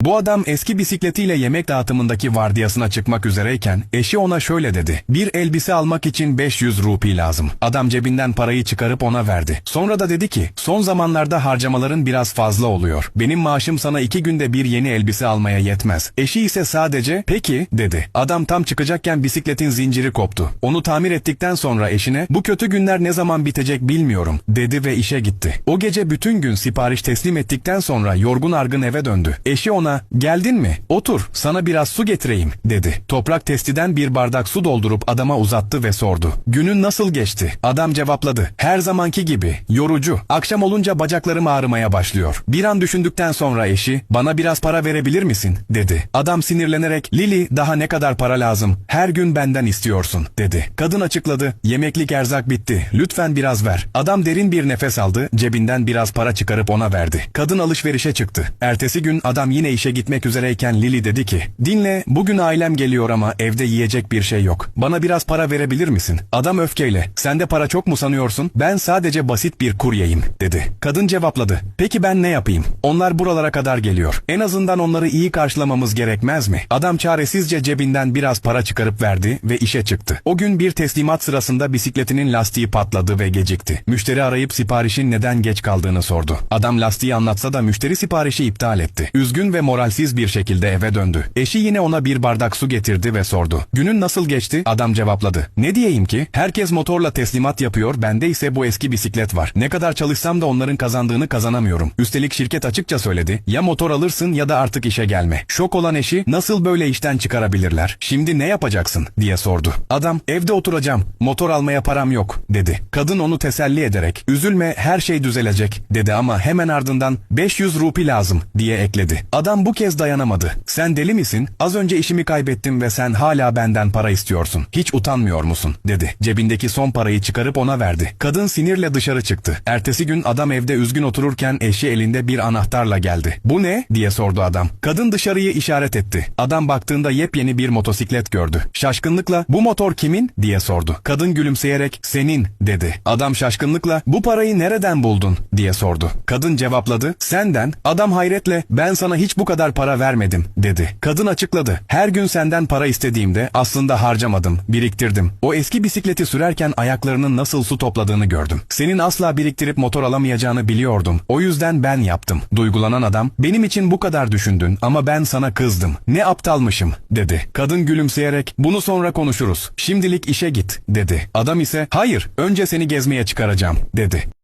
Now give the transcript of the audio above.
Bu adam eski bisikletiyle yemek dağıtımındaki vardiyasına çıkmak üzereyken eşi ona şöyle dedi. Bir elbise almak için 500 rupi lazım. Adam cebinden parayı çıkarıp ona verdi. Sonra da dedi ki son zamanlarda harcamaların biraz fazla oluyor. Benim maaşım sana iki günde bir yeni elbise almaya yetmez. Eşi ise sadece peki dedi. Adam tam çıkacakken bisikletin zinciri koptu. Onu tamir ettikten sonra eşine bu kötü günler ne zaman bitecek bilmiyorum dedi ve işe gitti. O gece bütün gün sipariş teslim ettikten sonra yorgun argın eve döndü. Eşi ona geldin mi otur sana biraz su getireyim dedi. Toprak testiden bir bardak su doldurup adama uzattı ve sordu. Günün nasıl geçti? Adam cevapladı. Her zamanki gibi yorucu. Akşam olunca bacaklarım ağrımaya başlıyor. Bir an düşündükten sonra eşi bana biraz para verebilir misin dedi. Adam sinirlenerek Lili daha ne kadar para lazım? Her gün benden istiyorsun dedi. Kadın açıkladı. Yemeklik erzak bitti. Lütfen biraz ver. Adam derin bir nefes aldı. Cebinden biraz para çıkarıp ona verdi. Kadın alışverişe çıktı. Ertesi gün adam yine işe gitmek üzereyken Lili dedi ki Dinle bugün ailem geliyor ama evde yiyecek bir şey yok. Bana biraz para verebilir misin? Adam öfkeyle sende para çok mu sanıyorsun? Ben sadece basit bir kuryeyim dedi. Kadın cevapladı. Peki ben ne yapayım? Onlar buralara kadar geliyor. En azından onları iyi karşılamamız gerekmez mi? Adam çaresizce cebinden biraz para çıkarıp verdi ve işe çıktı. O gün bir teslimat sırasında bisikletinin lastiği patladı ve gecikti. Müşteri arayıp siparişin neden geç kaldığını sordu. Adam lastiği anlatsa da müşteri siparişi iptal etti. Üzgün ve moralsiz bir şekilde eve döndü. Eşi yine ona bir bardak su getirdi ve sordu. Günün nasıl geçti? Adam cevapladı. Ne diyeyim ki? Herkes motorla teslimat yapıyor, bende ise bu eski bisiklet var. Ne kadar çalışsam da onların kazandığını kazanamıyorum. Üstelik şirket açıkça söyledi. Ya motor alırsın ya da artık işe gelme. Şok olan eşi nasıl böyle işten çıkarabilirler? Şimdi ne yapacaksın? diye sordu. Adam evde oturacağım. Motor almaya param yok dedi. Kadın onu teselli ederek üzülme her şey düzelecek dedi ama hemen ardından 500 rupi lazım diye ekledi. Adam bu kez dayanamadı. Sen deli misin? Az önce işimi kaybettim ve sen hala benden para istiyorsun. Hiç utanmıyor musun? dedi. Cebindeki son parayı çıkarıp ona verdi. Kadın sinirle dışarı çıktı. Ertesi gün adam evde üzgün otururken eşi elinde bir anahtarla geldi. Bu ne? diye sordu adam. Kadın dışarıyı işaret etti. Adam baktığında yepyeni bir motosiklet gördü. Şaşkınlıkla bu motor kimin? diye sordu. Kadın gülümseyerek senin dedi. Adam şaşkınlıkla bu parayı nereden buldun? diye sordu. Kadın cevapladı. Senden. Adam hayretle ben sana hiç bu kadar para vermedim dedi. Kadın açıkladı. Her gün senden para istediğimde aslında harcamadım, biriktirdim. O eski bisikleti sürerken ayaklarının nasıl su topladığını gördüm. Senin asla biriktirip motor alamayacağını biliyordum. O yüzden ben yaptım. Duygulanan adam benim için bu kadar düşündün ama ben sana kızdım. Ne aptalmışım dedi. Kadın gülümseyerek bunu sonra konuşuruz. Şimdilik işe git dedi. Adam ise hayır önce seni gezmeye çıkaracağım dedi.